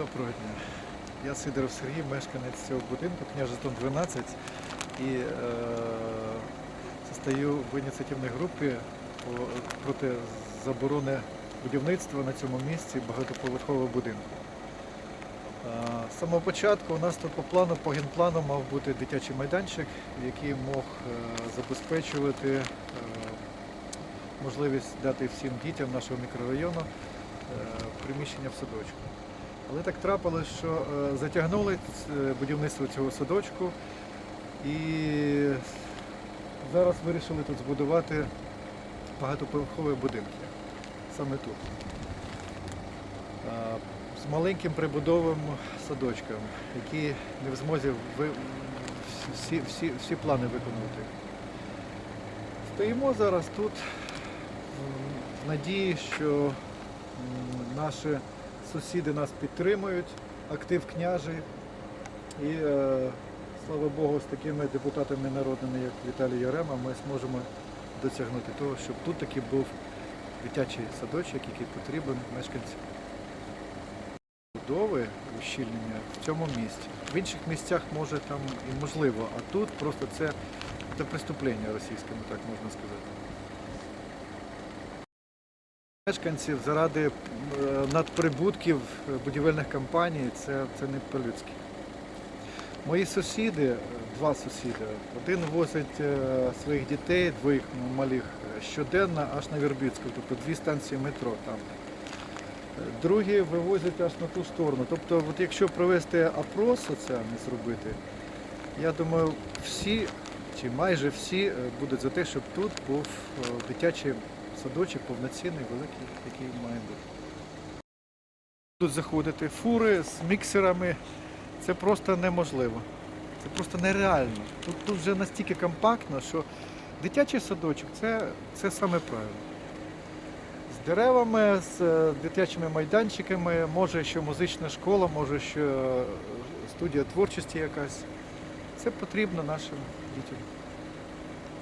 Доброго дня. Я Сидоров Сергій, мешканець цього будинку, княжество 12, і е, состою в ініціативній групі по- проти заборони будівництва на цьому місці багатоповерхового будинку. Е, З самого початку у нас тут по плану, по генплану мав бути дитячий майданчик, який мог е, забезпечувати е, можливість дати всім дітям нашого мікрорайону е, приміщення в садочку. Але так трапилось, що е, затягнули е, будівництво цього садочку і зараз вирішили тут збудувати багатоповерхові будинки. Саме тут. Е, З маленьким прибудовим садочком, які не в змозі всі, всі, всі плани виконувати. Стоїмо зараз тут в надії, що наші сусіди нас підтримують, актив княжий. І е, слава Богу, з такими депутатами народними, як Віталій Ярема, ми зможемо досягнути того, щоб тут таки був дитячий садочок, який потрібен мешканцям. Будови ущільнення в цьому місці. В інших місцях може там і можливо, а тут просто це, це преступлення російське, ну так можна сказати. Мешканців заради е, надприбутків будівельних компаній це, це не по-людськи. Мої сусіди, е, два сусіди, один возить е, своїх дітей, двоїх ну, малих, щоденно аж на Вербицьку, тобто дві станції метро там. Другі вивозять аж на ту сторону. Тобто, от якщо провести опрос соціальний зробити, я думаю, всі чи майже всі будуть за те, щоб тут був дитячий садочок повноцінний, великий, який має бути. Тут заходити фури з міксерами, це просто неможливо. Це просто нереально. Тут, тут вже настільки компактно, що дитячий садочок це, це саме правильно. З деревами, з е, дитячими майданчиками, може ще музична школа, може ще е, студія творчості якась. Це потрібно нашим дітям.